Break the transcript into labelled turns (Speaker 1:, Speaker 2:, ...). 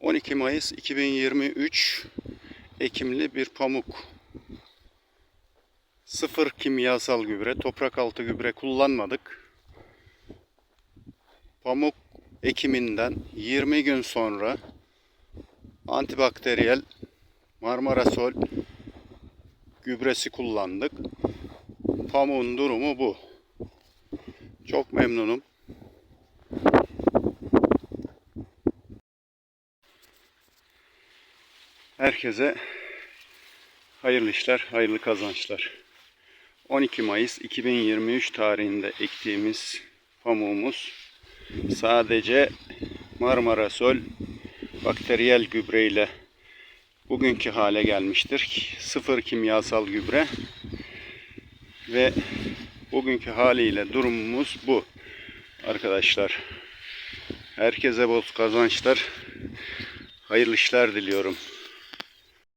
Speaker 1: 12 Mayıs 2023 ekimli bir pamuk. Sıfır kimyasal gübre, toprak altı gübre kullanmadık. Pamuk ekiminden 20 gün sonra antibakteriyel Marmarasol gübresi kullandık. Pamuğun durumu bu. Çok memnunum. Herkese hayırlı işler, hayırlı kazançlar. 12 Mayıs 2023 tarihinde ektiğimiz pamuğumuz sadece Marmara Sol bakteriyel gübreyle bugünkü hale gelmiştir. Sıfır kimyasal gübre ve bugünkü haliyle durumumuz bu arkadaşlar. Herkese bol kazançlar, hayırlı işler diliyorum.